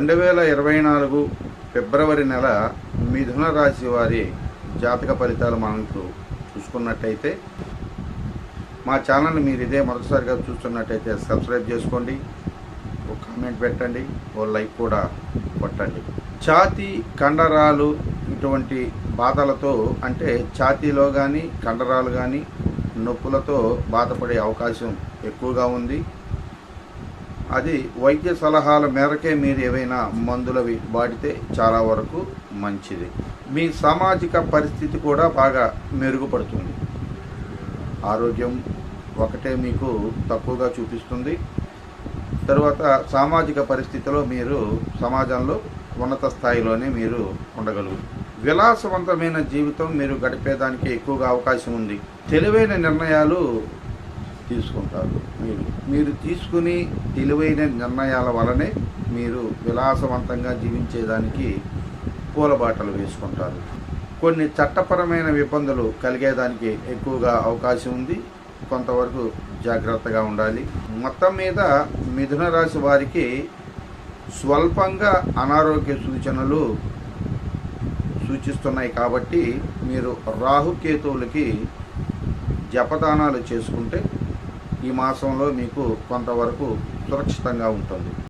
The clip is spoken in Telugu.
రెండు వేల ఇరవై నాలుగు ఫిబ్రవరి నెల మిథున రాశి వారి జాతక ఫలితాలు మనకు చూసుకున్నట్టయితే మా ఛానల్ని మీరు ఇదే మొదటిసారిగా చూస్తున్నట్టయితే సబ్స్క్రైబ్ చేసుకోండి. ఒక కామెంట్ పెట్టండి. ఓ లైక్ కూడా కొట్టండి. ఛాతీ కండరాలు ఇటువంటి బాధలతో అంటే ఛాతీలో కానీ కండరాలు కానీ నొప్పులతో బాధపడే అవకాశం ఎక్కువగా ఉంది. అది వైద్య సలహాల మేరకే మీరు ఏవైనా మందులవి వాడితే చాలా వరకు మంచిది. మీ సామాజిక పరిస్థితి కూడా బాగా మెరుగుపడుతుంది. ఆరోగ్యం ఒకటే మీకు తక్కువగా చూపిస్తుంది. తరువాత సామాజిక పరిస్థితిలో మీరు సమాజంలో ఉన్నత స్థాయిలోనే మీరు ఉండగలుగుతారు విలాసవంతమైన జీవితం మీరు గడిపేదానికి ఎక్కువగా అవకాశం ఉంది. తెలివైన నిర్ణయాలు తీసుకుంటారు. మీరు మీరు తీసుకుని తెలివైన నిర్ణయాల వలనే మీరు విలాసవంతంగా జీవించేదానికి పూలబాటలు వేసుకుంటారు. కొన్ని చట్టపరమైన ఇబ్బందులు కలిగేదానికి ఎక్కువగా అవకాశం ఉంది. కొంతవరకు జాగ్రత్తగా ఉండాలి. మొత్తం మీద మిథున రాశి వారికి స్వల్పంగా అనారోగ్య సూచనలు సూచిస్తున్నాయి కాబట్టి మీరు రాహుకేతువులకి జపదానాలు చేసుకుంటే ఈ మాసంలో మీకు కొంతవరకు సురక్షితంగా ఉంటుంది.